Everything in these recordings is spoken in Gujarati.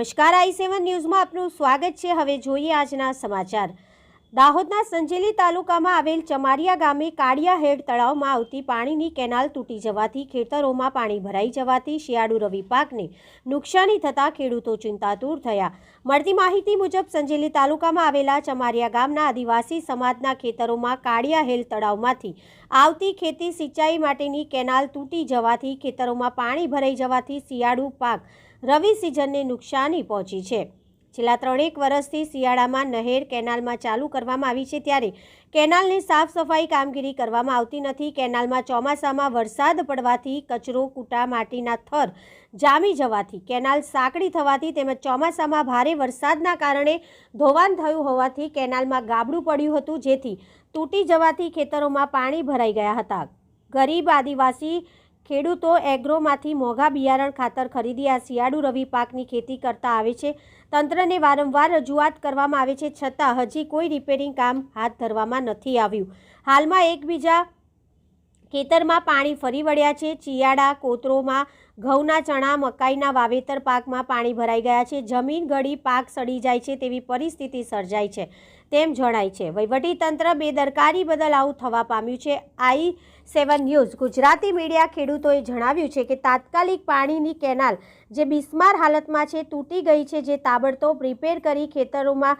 નમસ્કાર, આઈ સેવન ન્યૂઝમાં આપનું સ્વાગત છે. હવે જોઈએ આજના સમાચાર. દાહોદના સંજેલી તાલુકામાં આવેલ ચમારિયા ગામે કાળિયા હેડ તળાવમાં આવતી પાણીની કેનાલ તૂટી જવાથી ખેતરોમાં પાણી ભરાઈ જવાથી શિયાળુ રવિ પાકને નુકસાની થતાં ખેડૂતો ચિંતાતુર થયા. મળતી માહિતી મુજબ સંજેલી તાલુકામાં આવેલા ચમારિયા ગામના આદિવાસી સમાજના ખેતરોમાં કાળિયા હેલ તળાવમાંથી આવતી ખેતી સિંચાઈ માટેની કેનાલ તૂટી જવાથી ખેતરોમાં પાણી ભરાઈ જવાથી શિયાળુ પાક રવિ સિઝનને નુકસાની પહોંચી છે. છેલ્લા ત્રણેક વર્ષથી શિયાળામાં નહેર કેનાલમાં ચાલુ કરવામાં આવી છે ત્યારે કેનાલની સાફ સફાઈ કામગીરી કરવામાં આવતી નથી. કેનાલમાં ચોમાસામાં વરસાદ પડવાથી કચરો, કૂટા, માટીના થર જામી જવાથી કેનાલ સાંકડી થવાથી તેમજ ચોમાસામાં ભારે વરસાદના કારણે ધોવાણ થયું હોવાથી કેનાલમાં ગાબડું પડ્યું હતું, જેથી તૂટી જવાથી ખેતરોમાં પાણી ભરાઈ ગયા હતા. ગરીબ આદિવાસી ખેડૂતો એગ્રોમાંથી મોંઘા બિયારણ ખાતર ખરીદી આ શિયાળુ રવિ પાકની ખેતી કરતા આવે છે. તંત્રને વારંવાર રજૂઆત કરવામાં આવે છે, છતાં હજી કોઈ રિપેરિંગ કામ હાથ ધરવામાં નથી આવ્યું. હાલમાં એકબીજા ખેતરમાં પાણી ફરી વળ્યા છે. ચિયાડા કોતરોમાં, ઘઉંના ચણા, મકાઈના વાવેતર પાકમાં પાણી ભરાઈ ગયા છે. જમીન ગળી પાક સડી જાય છે તેવી પરિસ્થિતિ સર્જાઈ છે. તેમ જણાય છે. વહીવટીતંત્ર બેદરકારી બદલ આવું થવા પામ્યું છે. I seven news, Gujarati media ખેડૂતોએ જણાવ્યું છે કે તાત્કાલિક પાણીની કેનાલ જે બિસ્માર હાલતમાં છે, તૂટી ગઈ છે, જે તાબડતોબ રિપેર કરી ખેતરોમાં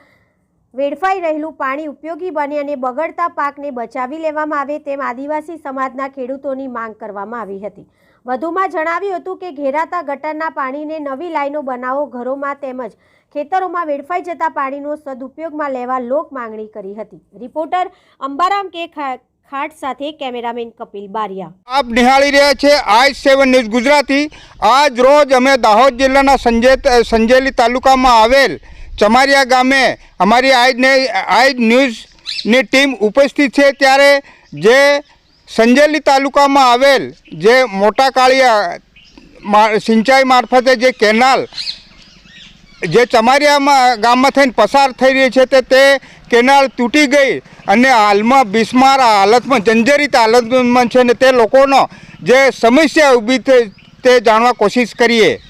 વેડફાઈ રહેલું પાણી ઉપયોગી બને અને બગડતા પાકને બચાવી લેવામાં આવે તેમ આદિવાસી સમાજના ખેડૂતોની માંગ કરવામાં આવી હતી. વધુમાં જણાવ્યું હતું કે ઘેરાતા ગટરના પાણીને નવી લાઈનો બનાવો ઘરોમાં તેમજ ખેતરોમાં વેડફાઈ જતા પાણીનો સદુપયોગમાં લેવા લોક માંગણી કરી હતી. રિપોર્ટર અંબારામ કે ખાટ સાથે કેમેરામેન કપિલ બારિયા. આપ નિહાળી રહ્યા છે આઈ સેવન ન્યૂઝ ગુજરાતી. આજ રોજ અમે દાહોદ જિલ્લાના સંજે, સંજેલી તાલુકામાં આવેલ ચમારિયા ગામે અમારી આઈ ને, આઈ ન્યૂઝની ટીમ ઉપસ્થિત છે. ત્યારે જે સંજેલી તાલુકામાં આવેલ જે મોટા કાળિયા સિંચાઈ મારફતે જે કેનાલ જે ચમારિયામાં ગામમાં થઈને પસાર થઈ રહી છે તે તે કેનાલ તૂટી ગઈ અને હાલમાં બિસ્માર હાલતમાં જંજરિત હાલતમાં છે ને તે લોકોનો જે સમસ્યા ઊભી થઈ તે જાણવા કોશિશ કરીએ.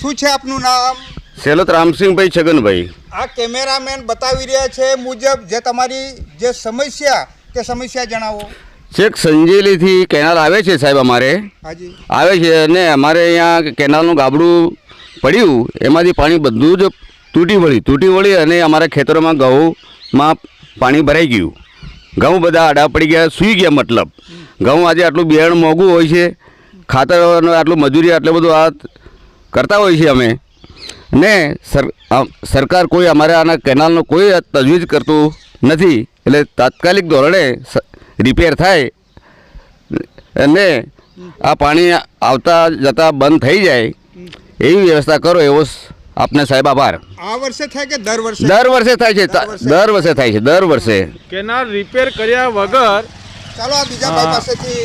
શું છે આપનું નામ? સેલત રામસિંહભાઈ છગનભાઈ. આ કેમેરામેન બતાવી રહ્યા છે મુજબ જે તમારી જે સમસ્યા તે સમસ્યા જણાવો. છેક સંજેલીથી કેનાલ આવે છે સાહેબ અમારે. હાજી. આવે છે અને અમારે અહીંયા કેનાલનું ગાબડું પડ્યું એમાંથી પાણી બધું જ તૂટી વળી તૂટી વળી અને અમારા ખેતરોમાં ઘઉંમાં પાણી ભરાઈ ગયું. ઘઉં બધા આડા પડી ગયા સૂઈ ગયા મતલબ. ઘઉં આજે આટલું બિયારણ મોંઘું હોય છે ખાતર આટલું મજૂરી આટલું બધું આ કરતા હોય છે અમે. ને સર સરકાર કોઈ અમારે આના કેનાલનો કોઈ તજવીજ કરતું નથી. એટલે તાત્કાલિક ધોરણે રિપેર થાય અને આ પાણી આવતા જતા બંધ થઈ જાય એવી વ્યવસ્થા કરો એવો આપને સાહેબ આભાર. આ વર્ષે થાય કે દર વર્ષે? દર વર્ષે થાય છે દર વર્ષે? થાય છે દર વર્ષે. કેનાલ રિપેર કર્યા વગર ચાલો આ બીજા ભાઈ પાસેથી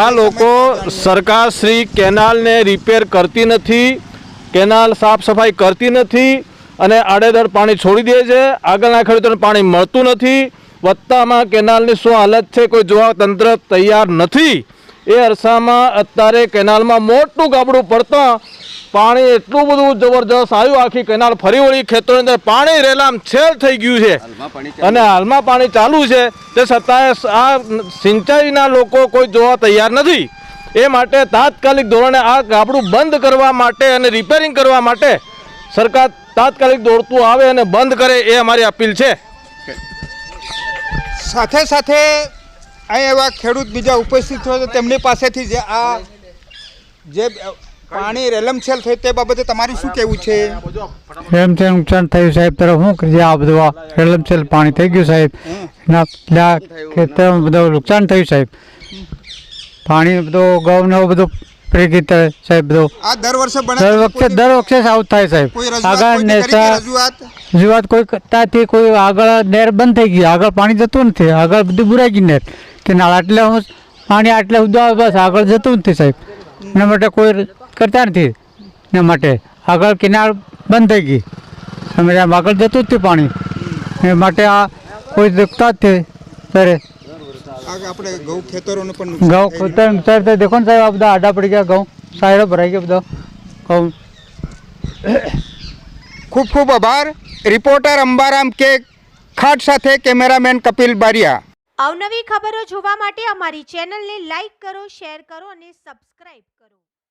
આ લોકો સરકાર શ્રી કેનાલને રિપેર કરતી નથી કેનાલ સાફ સફાઈ કરતી નથી અને આડેધડ પાણી છોડી દે છે. આગળના ખેડૂતોને પાણી મળતું નથી. વત્તામાં કેનાલની શું હાલત છે કોઈ જોવા તંત્ર તૈયાર નથી? એ અરસામાં અત્યારે કેનાલમાં મોટું ગાબડું પડતા પાણી એટલું બધું જબરજસ્ત આવ્યું આખી કેનાલ ફરી વળી ખેતરોની અંદર પાણી રેલામ છેલ થઈ ગયું છે. અને હાલમાં પાણી ચાલુ છે. તે છતાંય આ સિંચાઈના લોકો કોઈ જોવા તૈયાર નથી. એ માટે તાત્કાલિક ધોરણે આ ગાબડું બંધ કરવા માટે અને રિપેરિંગ કરવા માટે સરકાર તાત્કાલિક દોડતું આવે અને બંધ કરે એ અમારી અપીલ છે. સાથે સાથે અહીં એવા ખેડૂત બીજા ઉપસ્થિત હોય તો તેમની પાસેથી જે આ જે પાણી રેલમછેલ થઈ તે બાબતે તમારી શું કહેવું છે? રેલમછેલ નુકસાન થયું સાહેબ તરફ શું કરીએ આ બધું આ રેલમછેલ પાણી થઈ ગયું સાહેબ ખેતરમાં બધું નુકસાન થયું સાહેબ. પાણી બધું ઘઉં ને બધું તળે સાહેબ આ દર વર્ષે દર વખતે દર વખતે આવું થાય સાહેબ. આગળ નેતા રજૂઆત? કોઈ કરતાથી કોઈ આગળ નેર બંધ થઈ ગઈ આગળ પાણી જતું નથી. આગળ બધું બુરાઈ ગઈ નેર. કે નાળ આટલે હું પાણી આટલે આવે બસ આગળ જતું નથી સાહેબ. એના માટે કોઈ કરતા નથી. એના માટે આગળ કિનાર બંધ થઈ ગઈ. અમે આમ આગળ જતું જ નથી પાણી. એ માટે આ કોઈ દેખતા જ તે ત્યારે આપણે ઘઉં ખેતરોને પણ ઘઉં ખેતર ખેતર તો દેખો ને સાહેબ આ બધા આડા પડી ગયા ઘઉં સાયડો ભરાઈ ગયા બધા. ઘઉં ખૂબ ખૂબ આભાર. રિપોર્ટર અંબારામ કે ખાટ સાથે કેમેરામેન કપિલ બારિયા. અવનવી ખબરો જોવા માટે અમારી ચેનલને લાઈક કરો શેર કરો અને સબસ્ક્રાઇબ કરો